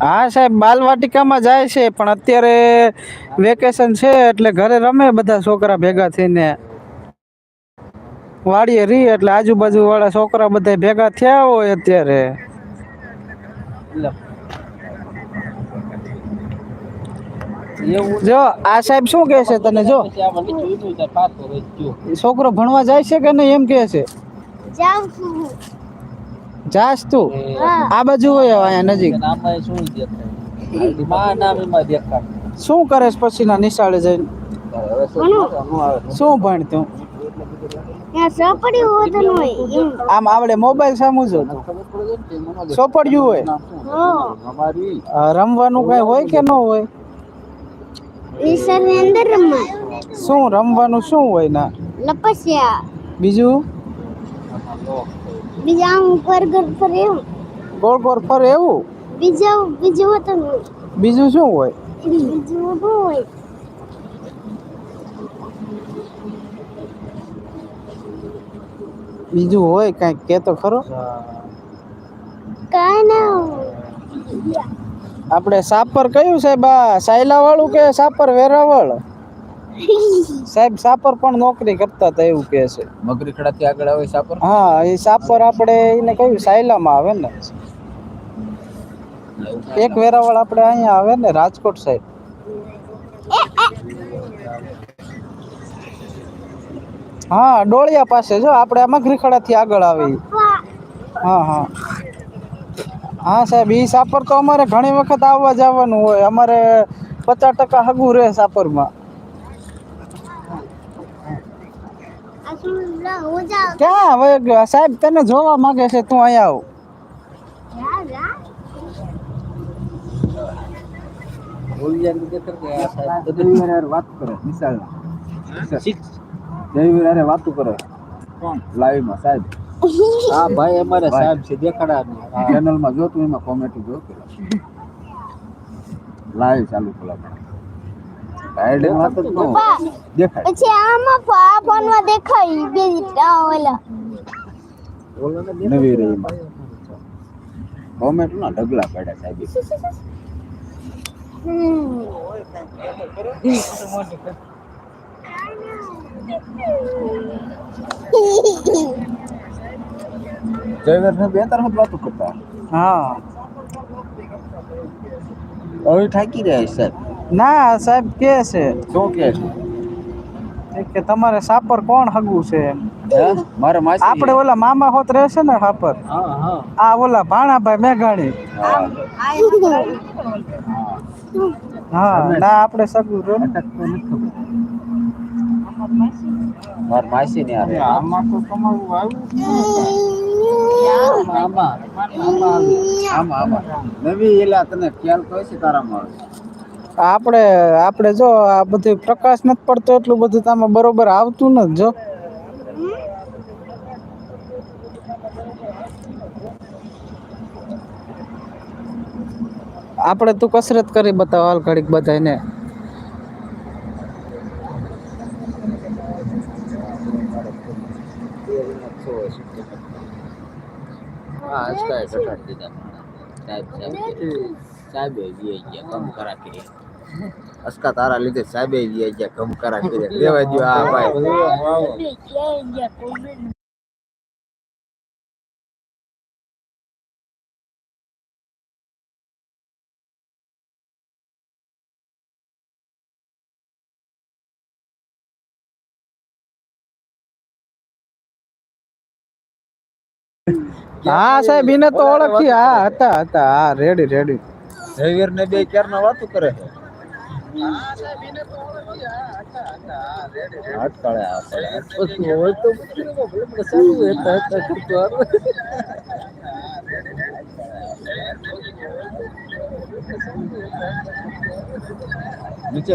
હા સાહેબ બાલવાટિકામાં જાય છે પણ અત્યારે વેકેશન છે એટલે ઘરે રમે બધા છોકરા ભેગા થઈને. વાડીએ રી એટલે આજુબાજુ વાળા છોકરા બધા ભેગા થયા હોય અત્યારે. જો આ સાહેબ શું કહે છે તને જો? છોકરો ભણવા જાય છે કે નહીં એમ કહે છે? જાઉં છું હું. જાસ તું? આ બાજુ હોય અહીંયા નજીક. શું કરે છે પછી ના નિશાળે જઈને? શું ભણ તું ત્યાં સપડી હોતું હોય એમ. આમ આવડે મોબાઈલ સામું જો હોય. રમવાનું કઈ હોય કે ન હોય? શું રમવાનું શું હોય ના? લપસ્યા. બીજું? બીજા ઉપર ઘર પર એવું ગોળ ફરે એવું બીજા બીજું હોતું બીજું શું હોય? બીજું શું હોય. બીજું હોય કંઈક કે તો ખરો. કાંઈ ના આપણે સાપર કયું સાહેબ? આ સાયલા વાળું કે સાપર વેરાવળ? સાહેબ સાપર પણ નોકરી કરતા હતા એવું કહે છે. મગરી ખડાથી આગળ આવે સાપર? હા એ સાપર આપણે એને કયું સાયલામાં આવે ને. એક વેરાવળ આપણે અહીંયા આવે ને રાજકોટ સાહેબ. હા ડોળિયા પાસે જો આપણે આ મગરીખડાથી આગળ આવી હા હા. હા સાહેબ એ સાપર તો અમારે ઘણી વખત આવવા જવાનું હોય. અમારે પચાસ ટકા હગું રહે સાપરમાં આ શું લા, હું જાઉં ક્યાં? હવે સાહેબ તને જોવા માંગે છે તું અહીંયા આવ. વાત કરે રવિવારે વાતું કરે. કોણ? લાઈવ સાહેબ. હા ભાઈ અમારે સાહેબ છે દેખાડા ચેનલમાં જો તું એમાં કોમેડી જો લાઈવ ચાલુ પેલા વાત જ ન દેખાય. પછી આમાં ફોનમાં દેખાય બે ઓલા. નવી રહી કોમેન્ટ ના ઢગલા પડ્યા સાહેબ હમ. બે ત્રણ વાતો કરતા. હા. હવે થાકી રહ્યા સાહેબ. ના સાહેબ કે છે? શું કે છે? કે તમારે સાપર કોણ હગું છે એમ? હે? મારે માસી આપણે ઓલા મામા હોત રહેશે ને સાપર? હા હા. આ ઓલા ભાણાભાઈ મેઘાણી. હા. હા ના આપણે સગું ને. માર માસી ને આવે. આમાં તો તમારું આવ્યું આમાં આમાં આમાં નવી એલા તને ખ્યાલ તો તારા તારામાં. આપણે આપણે જો આ બધું પ્રકાશ નથી પડતો એટલું બધું તમે બરોબર આવતું નથી, જો. આપણે તું કસરત કરી બતાવ હાલ ઘડીક બધાને હા અસ્કાય ઘટાડી દીધા સાહેબ સાહેબ સાહેબે વી ગયા કમ કરા કરી. અસકા તારા લીધે સાહેબે વી ગયા કમ કરા કરી. લેવા દો આ ભાઈ. હા સાહેબ એને તો ઓળખી હા હતા હતા હા રેડી રેડી રવિવાર ને બે ક્યાર ના વાતો કરે છે. નીચે